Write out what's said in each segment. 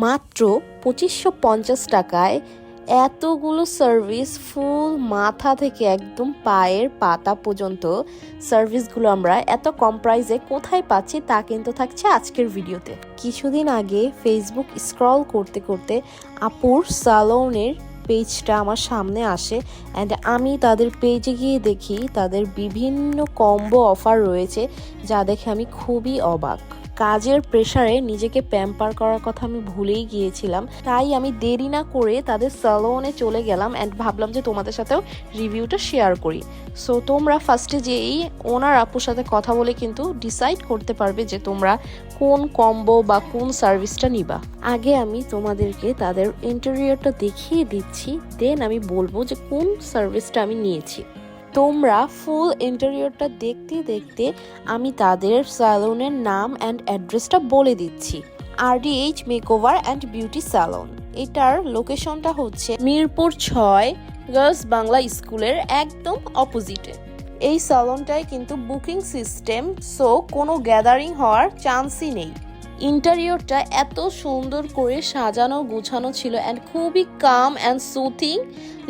মাত্র পঁচিশশো পঞ্চাশ টাকায় এতগুলো সার্ভিস ফুল মাথা থেকে একদম পায়ের পাতা পর্যন্ত সার্ভিসগুলো আমরা এত কম প্রাইসে কোথায় পাচ্ছি তা কিন্তু থাকছে আজকের ভিডিওতে কিছুদিন আগে ফেসবুক স্ক্রল করতে করতে আপুর সালোনের পেজটা আমার সামনে আসে অ্যান্ড আমি তাদের পেজে গিয়ে দেখি তাদের বিভিন্ন কম্বো অফার রয়েছে যা দেখে আমি খুবই অবাক। কাজের প্রেসারে নিজেকে প্যাম্পার করার কথা আমি ভুলেই গিয়েছিলাম। তাই আমি দেরি না করে তাদের সালোনে চলে গেলাম অ্যান্ড ভাবলাম যে তোমাদের সাথেও রিভিউটা শেয়ার করি। সো তোমরা ফার্স্টে যেই ওনার আপুর সাথে কথা বলে কিন্তু ডিসাইড করতে পারবে যে তোমরা কোন কম্বো বা কোন সার্ভিসটা নিবা। আগে আমি তোমাদেরকে তাদের ইন্টেরিয়রটা দেখিয়ে দিচ্ছি দেন আমি বলব যে কোন সার্ভিসটা আমি নিয়েছি। তোমরা ফুল ইন্টেরিয়রটা দেখতে দেখতে আমি তাদের স্যালনের নাম অ্যান্ড অ্যাড্রেসটা বলে দিচ্ছি। RDH makeover and beauty salon এটার লোকেশনটা হচ্ছে মিরপুর ছয় গার্লস বাংলা স্কুলের একদম অপোজিটে এই স্যালনটায় কিন্তু বুকিং সিস্টেম সো কোনো গ্যাদারিং হওয়ার চান্সই নেই। ইন্টেরিয়রটা এত সুন্দর করে সাজানো, গুছানো ছিল অ্যান্ড খুবই কাম অ্যান্ড সুথিং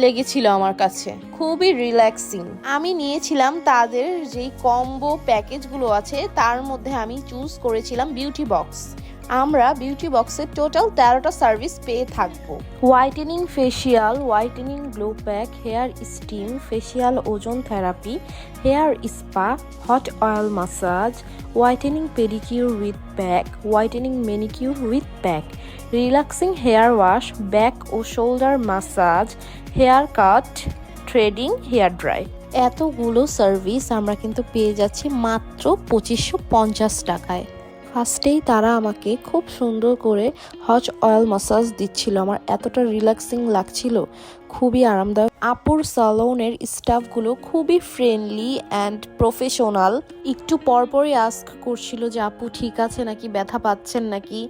লেগেছিল আমার কাছে। খুবই রিল্যাক্সিং আমি নিয়েছিলাম তাদের যেই কম্বো প্যাকেজগুলো আছে, তার মধ্যে আমি চুজ করেছিলাম বিউটি বক্স আমরা বিউটি বক্সের টোটাল তেরোটা সার্ভিস পেয়ে থাকব। Whitening facial whitening glow pack hair steam facial ozone therapy hair spa hot oil massage whitening pedicure with pack whitening manicure with pack relaxing hair wash back O shoulder massage hair cut threading hair dry এতগুলো service আমরা কিন্তু পেয়ে যাচ্ছি মাত্র পঁচিশশো পঞ্চাশ টাকায়। ফার্স্টেই তারা আমাকে খুব সুন্দর করে হজ অয়েল মাসাজ দিচ্ছিল। আমার এতটা রিল্যাক্সিং লাগছিল, খুবই আরামদায়ক। আপুর সালোনের স্টাফগুলো খুবই ফ্রেন্ডলি অ্যান্ড প্রফেশনাল। একটু পরপরই আস্ক করছিল যে, আপু, ঠিক আছে নাকি? ব্যথা পাচ্ছেন নাকি?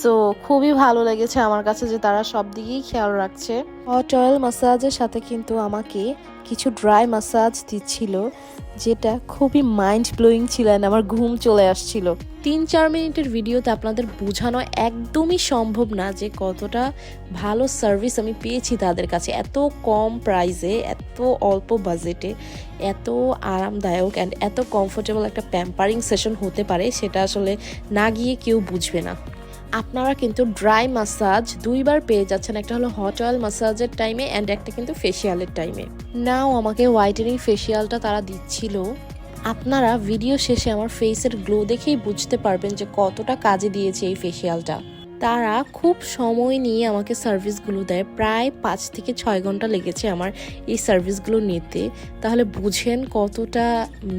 সো খুবই ভালো লেগেছে আমার কাছে যে, তারা সব দিকেই খেয়াল রাখছে। হট অয়েল মাসাজের সাথে কিন্তু আমাকে কিছু ড্রাই মাসাজ দিচ্ছিল। যেটা খুবই মাইন্ড ব্লোয়িং ছিল and আমার ঘুম চলে আসছিল। তিন চার মিনিটের ভিডিওতে আপনাদের বোঝানো একদমই সম্ভব না যে কতটা ভালো সার্ভিস আমি পেয়েছি তাদের কাছে। এত কম প্রাইসে এত অল্প বাজেটে এত আরামদায়ক অ্যান্ড এত কমফোর্টেবল একটা প্যাম্পারিং সেশন হতে পারে, সেটা আসলে না গিয়ে কেউ বুঝবে না। আপনারা কিন্তু ড্রাই মাসাজ দুইবার পেয়ে যাচ্ছেন। একটা হলো হট অয়েল মাসাজের টাইমে অ্যান্ড একটা কিন্তু ফেসিয়ালের টাইমে নাও আমাকে হোয়াইটেনিং ফেসিয়ালটা তারা দিচ্ছিল। আপনারা ভিডিও শেষে আমার ফেসের গ্লো দেখেই বুঝতে পারবেন যে কতটা কাজে দিয়েছে এই ফেসিয়ালটা তারা খুব সময় নিয়ে আমাকে সার্ভিসগুলো দেয়। প্রায় পাঁচ থেকে ছয় ঘণ্টা লেগেছে আমার এই সার্ভিসগুলো নিতে। তাহলে বুঝেন কতটা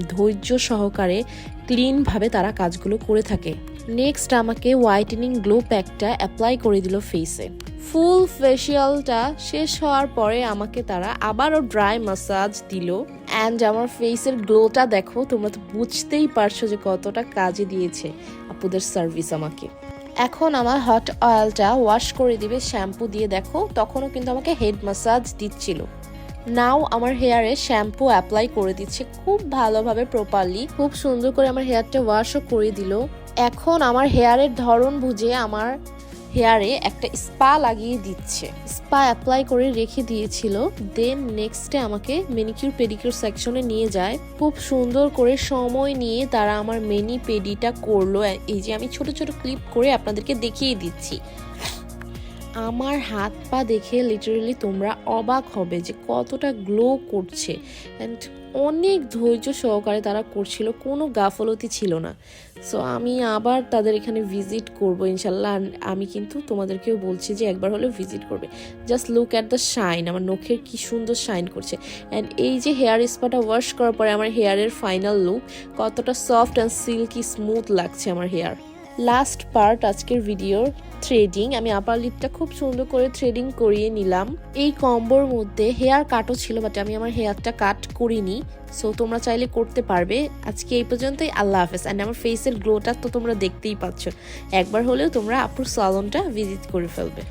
ধৈর্য সহকারে ক্লিনভাবে তারা কাজগুলো করে থাকে। নেক্সট আমাকে হোয়াইটেনিং গ্লো প্যাকটা অ্যাপ্লাই করে দিল ফেসে ফুল ফেসিয়ালটা শেষ হওয়ার পরে আমাকে তারা আবারও ড্রাই মাসাজ দিল। অ্যান্ড আমার ফেসের গ্লোটা দেখো, তোমরা তো বুঝতেই পারছ যে কতটা কাজে দিয়েছে আপুদের সার্ভিস আমাকে। এখন আমার হট অয়েলটা ওয়াশ করে দিবে শ্যাম্পু দিয়ে দেখো, তখনও কিন্তু আমাকে হেড মাসাজ দিচ্ছিল। নাও আমার হেয়ারে শ্যাম্পু অ্যাপ্লাই করে দিচ্ছে খুব ভালোভাবে প্রপারলি খুব সুন্দর করে আমার হেয়ারটা ওয়াশও করে দিল। এখন আমার হেয়ারের ধরন বুঝে আমার হেয়ারে একটা স্পা লাগিয়ে দিচ্ছে। স্পা অ্যাপ্লাই করে রেখে দিয়েছিল। দেন নেক্সটে আমাকে মেনিকিউর পেডিকিউর সেকশনে নিয়ে যায়। খুব সুন্দর করে সময় নিয়ে তারা আমার মেনি পেডিটা করল। এই যে আমি ছোট ছোট ক্লিপ করে আপনাদেরকে দেখিয়ে দিচ্ছি। আমার হাত পা দেখে লিটারেলি তোমরা অবাক হবে যে কতটা গ্লো করছে। অ্যান্ড অনেক ধৈর্য সহকারে তারা করছিল, কোনো গাফলতি ছিল না। সো আমি আবার তাদের এখানে ভিজিট করব, ইনশাল্লাহ। আমি কিন্তু তোমাদেরকেও বলছি যে একবার হলেও ভিজিট করবে। Just look at the shine আমার নখের কি সুন্দর শাইন করছে। অ্যান্ড এই যে হেয়ার স্পাটা ওয়াশ করার পরে আমার হেয়ারের ফাইনাল লুক কতটা সফট অ্যান্ড সিল্কি স্মুথ লাগছে আমার হেয়ার লাস্ট পার্ট আজকের ভিডিওর থ্রেডিং আমি আপার লিপটা খুব সুন্দর করে থ্রেডিং করিয়ে নিলাম। এই কম্বোর মধ্যে হেয়ার কাটও ছিল বাট আমি আমার হেয়ারটা কাট করিনি। সো তোমরা চাইলে করতে পারবে। আজকে এই পর্যন্তই, আল্লাহ হাফেজ। অ্যান্ড আমার ফেসের গ্লোটা তো তোমরা দেখতেই পাচ্ছ। একবার হলেও তোমরা আপুর সালনটা ভিজিট করে ফেলবে।